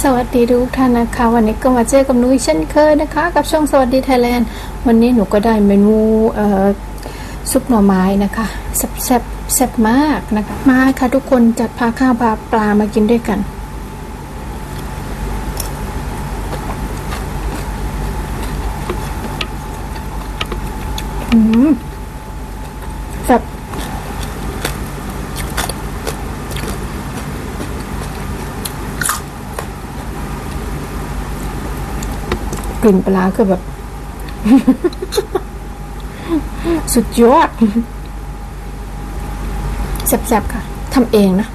สวัสดีทุกท่านนะคะ วันนี้ก็มาเจอกับนุ้ยเช่นเคยนะคะ กับช่องสวัสดีไทยแลนด์วันนี้หนูก็ได้เมนูซุปหน่อไม้นะคะแซ่บแซ่บมากนะคะมาค่ะทุกคนจัดพาข้าวพาปลามากินด้วยกัน อืม กลิ่นปลาคือแบบ สุดยอดแซ่บๆค่ะทำเองนะ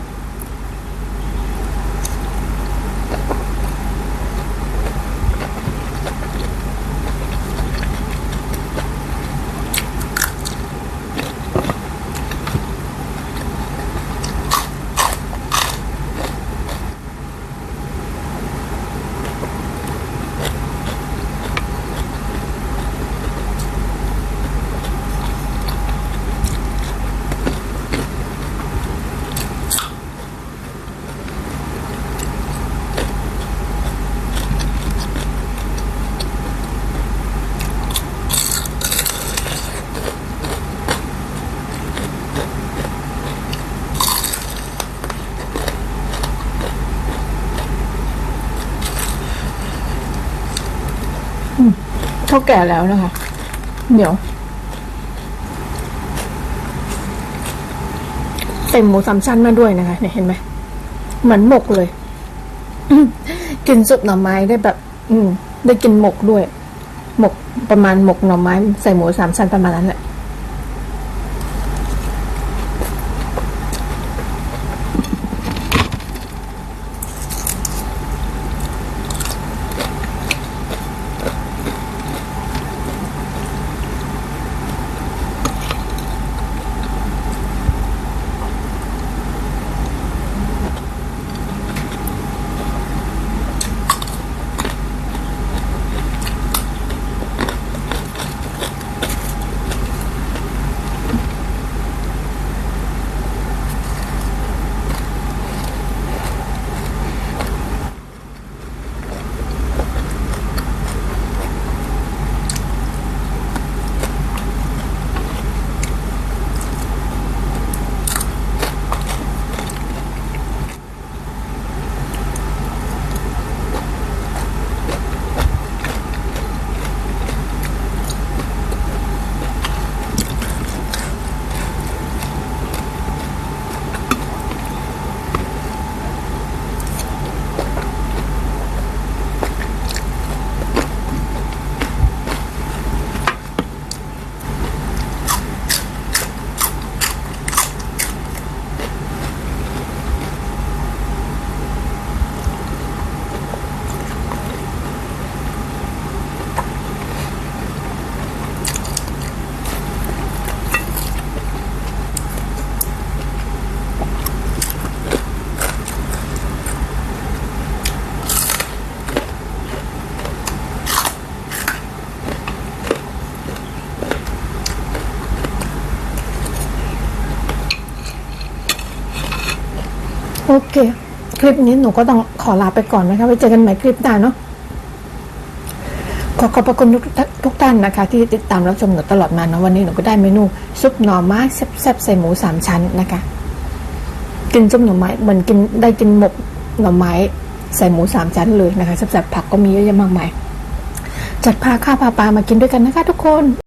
เท่าแก่แล้วนะคะ เดี๋ยวเต็มหมูสามชั้นมาด้วยนะคะ เนี่ยเห็นไหมเหมือนหมกเลย กินซุปหน่อไม้ได้แบบ อืม ได้กินหมกด้วย หมกประมาณหมกหน่อไม้ ใส่หมูสามชั้นประมาณนั้นแหละ โอเค คลิปนี้หนูก็ต้องขอลาไปก่อนนะคะไว้เจอกันใหม่คลิปหน้าเนาะขอขอบพระคุณทุกท่านนะคะ ที่ติดตามรับชมหนูตลอดมาเนาะวันนี้หนูก็ได้เมนูซุปหน่อไม้แซ่บๆใส่หมูสามชั้นนะคะ กินซุปหน่อไม้เหมือนกินได้กินหมกหน่อไม้ใส่หมูสามชั้นเลยนะคะแซ่บๆผักก็มีเยอะแยะมากมายจัดพาข้าวพาปลามากินด้วยกันนะคะทุกคน